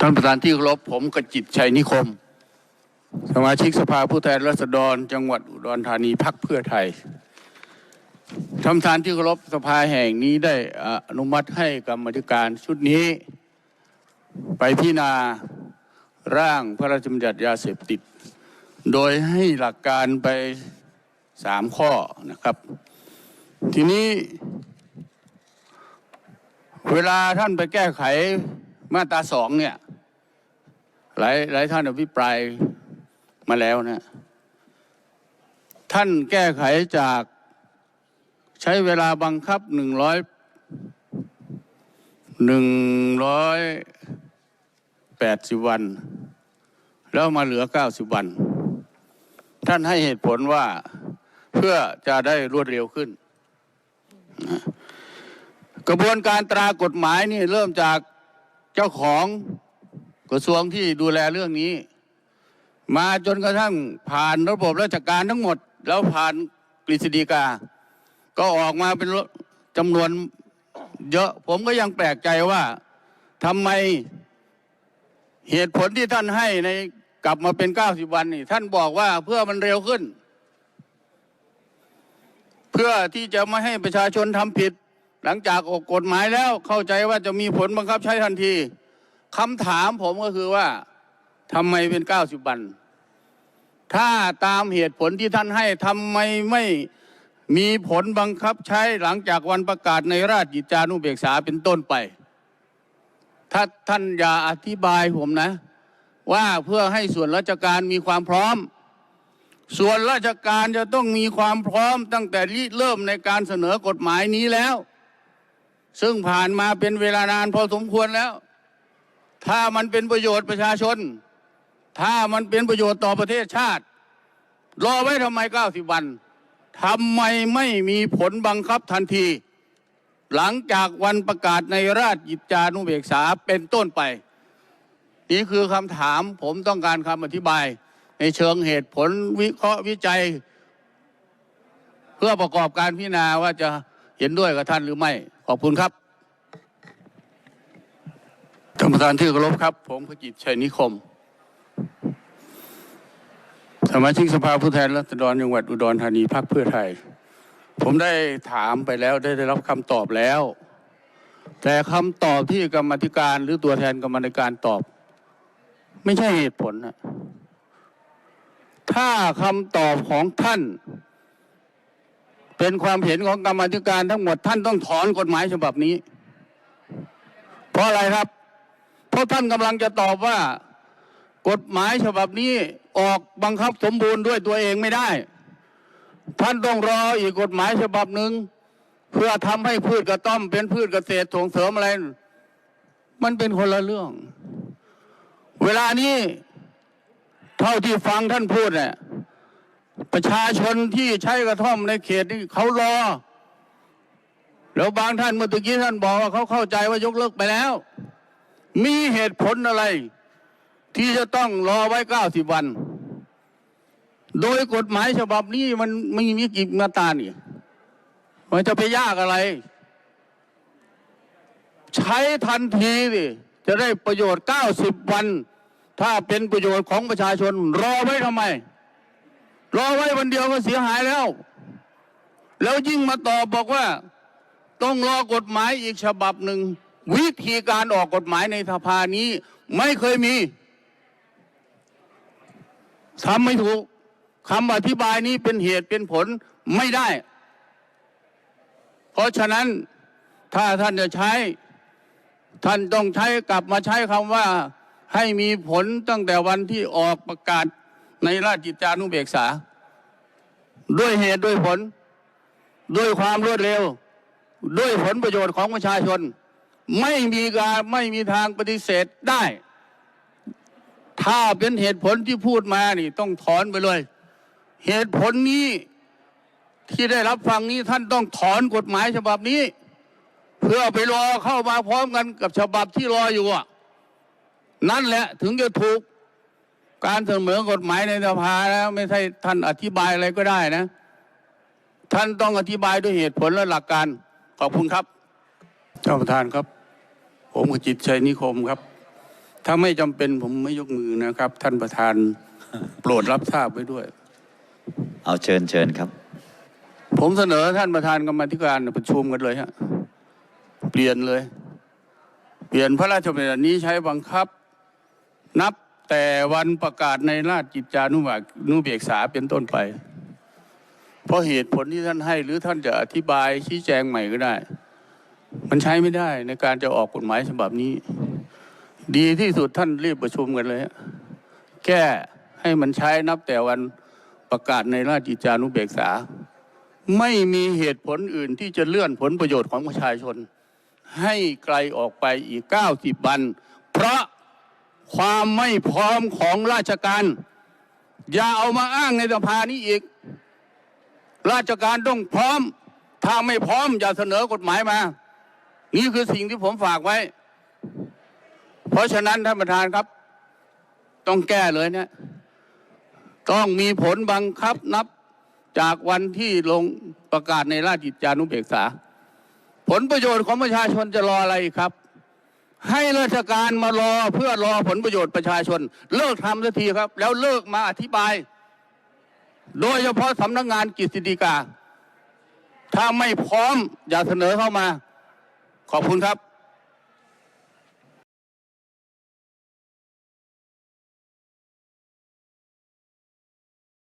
ท่านประธานที่เคารพผมกจิตชัยนิคม สมาชิกสภาผู้แทนราษฎร จังหวัดอุดรธานีพักเพื่อไทยท่านประธานที่เคารพสภาแห่งนี้ได้อนุมัติให้กรรมธิการชุดนี้ ไปพิจารณาร่างพระราชบัญญัติยาเสพติด โดยให้หลักการไปสามข้อนะครับ ทีนี้เวลาท่านไปแก้ไขมาตราสองเนี่ย หลายหลายท่านอภิปรายมาแล้วนะ ท่านแก้ไขจากใช้เวลาบังคับหนึ่งร้อยหนึ่งร้อยแปดสิบวัน แล้วมาเหลือเก้าสิบวัน ท่านให้เหตุผลว่าเพื่อจะได้รวดเร็วขึ้น กระบวนการตรากฎหมายนี่เริ่มจากเจ้าของ กระทรวงที่ดูแลเรื่องนี้ มาจนกระทั่งผ่านระบบราชการทั้งหมด แล้วผ่านกฤษฎีกา ก็ออกมาเป็นจำนวนเยอะผมก็ยังแปลกใจว่าทำไมเหตุผลที่ท่านให้ในกลับมาเป็น90วันนี่ ท่านบอกว่าเพื่อมันเร็วขึ้น เพื่อที่จะไม่ให้ประชาชนทำผิด หลังจากออกกฎหมายแล้วเข้าใจว่าจะมีผลบังคับใช้ทันที คำถามผมก็คือว่าทำไมเป็น90วัน ถ้าตามเหตุผลที่ท่านให้ทำไมไม่มีผลบังคับใช้หลังจากวันประกาศในราชกิจจานุเบกษาเป็นต้นไป ถ้าท่านอย่าอธิบายผมนะ ว่าเพื่อให้ส่วนราชการมีความพร้อม ส่วนราชการจะต้องมีความพร้อมตั้งแต่ริเริ่มในการเสนอกฎหมายนี้แล้ว ซึ่งผ่านมาเป็นเวลานานพอสมควรแล้ว ถ้ามันเป็นประโยชน์ประชาชน ถ้ามันเป็นประโยชน์ต่อประเทศชาติ รอไว้ทำไม 90 วันทำไมไม่มีผลบังคับทันที หลังจากวันประกาศในราชกิจจานุเบกษาเป็นต้นไป นี่คือคำถามผมต้องการคำอธิบาย ในเชิงเหตุผลวิเคราะห์วิจัย เพื่อประกอบการพิจารณาว่าจะเห็นด้วยกับท่านหรือไม่ ขอบคุณครับ ท่านประธานที่เคารพครับ ผมขจิตชัยนิคม สมาชิกสภาผู้แทนราษฎรจังหวัดอุดรธานีพรรคเพื่อไทย ผมได้ถามไปแล้วได้ได้รับคำตอบแล้ว แต่คำตอบที่กรรมาธิการหรือตัวแทนกรรมาธิการตอบ ไม่ใช่เหตุผลนะถ้าคำตอบของท่าน เป็นความเห็นของกรรมธิการทั้งหมดท่านต้องถอนกฎหมายฉบับนี้ เพราะอะไรครับ ราะท่านกำลังจะตอบว่า กฎหมายฉบับนี้ออกบังคับสมบูรณ์ด้วยตัวเองไม่ได้ ท่านต้องรออีกกฎหมายฉบับหนึ่งเพื่อทำให้พืชกระต้อมเป็นพืชเกษตรส่งเสริมอะไร มันเป็นคนละเรื่อง เวลานี้เท่าที่ฟังท่านพูดเนี่ยประชาชนที่ใช้กระท่อมในเขตนี้เขารอ แล้วบางท่านเมื่อตะกี้ท่านบอกว่าเขาเข้าใจว่ายกเลิกไปแล้ว มีเหตุผลอะไร ที่จะต้องรอไว้เก้าสิบวัน โดยกฎหมายฉบับนี้มันไม่มีกี่มาตรานี่มันจะไปยากอะไร ใช้ทันทีดิจะได้ประโยชน์เก้าสิบวัน ถ้าเป็นประโยชน์ของประชาชน รอไว้ทำไม รอไว้วันเดียวก็เสียหายแล้ว แล้วยิ่งมาตอบบอกว่า ต้องรอกฎหมายอีกฉบับหนึ่ง วิธีการออกกฎหมายในสภานี้ไม่เคยมีทำไม่ถูกคำอธิบายนี้เป็นเหตุเป็นผลไม่ได้ เพราะฉะนั้นถ้าท่านจะใช้ ท่านต้องใช้กลับมาใช้คำว่าให้มีผลตั้งแต่วันที่ออกประกาศในราชกิจจานุเบกษา ด้วยเหตุด้วยผล ด้วยความรวดเร็ว ด้วยผลประโยชน์ของประชาชน ไม่มีการไม่มีทางปฏิเสธได้ ถ้าเป็นเหตุผลที่พูดมานี่ต้องถอนไปเลย เหตุผลนี้ที่ได้รับฟังนี้ท่านต้องถอนกฎหมายฉบับนี้ เพื่อไปรอเข้ามาพร้อมกันกับฉบับที่รออยู่นั่นแหละถึงจะถูกการเสนอกฎหมายในสภาแล้วไม่ใช่ท่านอธิบายอะไรก็ได้นะ ท่านต้องอธิบายด้วยเหตุผลและหลักการขอบคุณครับเจ้าประธานครับ ผมขจิตชัยนิคมครับ ถ้าไม่จำเป็นผมไม่ยกมือนะครับ ท่านประธานโปรดรับทราบไว้ด้วย เอาเชิญเชิญครับ ผมเสนอท่านประธานกรรมาธิการประชุมกันเลยฮะเปลี่ยนเลย เปลี่ยนพระราชบัญญัตินี้ใช้บังคับ นับแต่วันประกาศในราชกิจจานุบานุเบกษาเป็นต้นไป เพราะเหตุผลที่ท่านให้หรือท่านจะอธิบายชี้แจงใหม่ก็ได้ มันใช้ไม่ได้ในการจะออกกฎหมายฉบับนี้ ดีที่สุดท่านรีบประชุมกันเลยฮะแก้ให้มันใช้นับแต่วันประกาศในราชกิจจานุเบกษา ไม่มีเหตุผลอื่นที่จะเลื่อนผลประโยชน์ของประชาชน ให้ไกลออกไปอีก 90 วัน เพราะความไม่พร้อมของราชการ อย่าเอามาอ้างในสภานี้อีก ราชการต้องพร้อม ถ้าไม่พร้อมอย่าเสนอกฎหมายมา นี่คือสิ่งที่ผมฝากไว้ เพราะฉะนั้นท่านประธานครับ ต้องแก้เลยเนี่ย ต้องมีผลบังคับนับจากวันที่ลงประกาศในราชกิจจานุเบกษา ผลประโยชน์ของประชาชนจะรออะไรครับ ให้ราชการมารอเพื่อรอผลประโยชน์ประชาชน เลิกทำสักทีครับ แล้วเลิกมาอธิบาย โดยเฉพาะสำนักงานกฤษฎีกาถ้าไม่พร้อมอย่าเสนอเข้ามา ขอบคุณครับ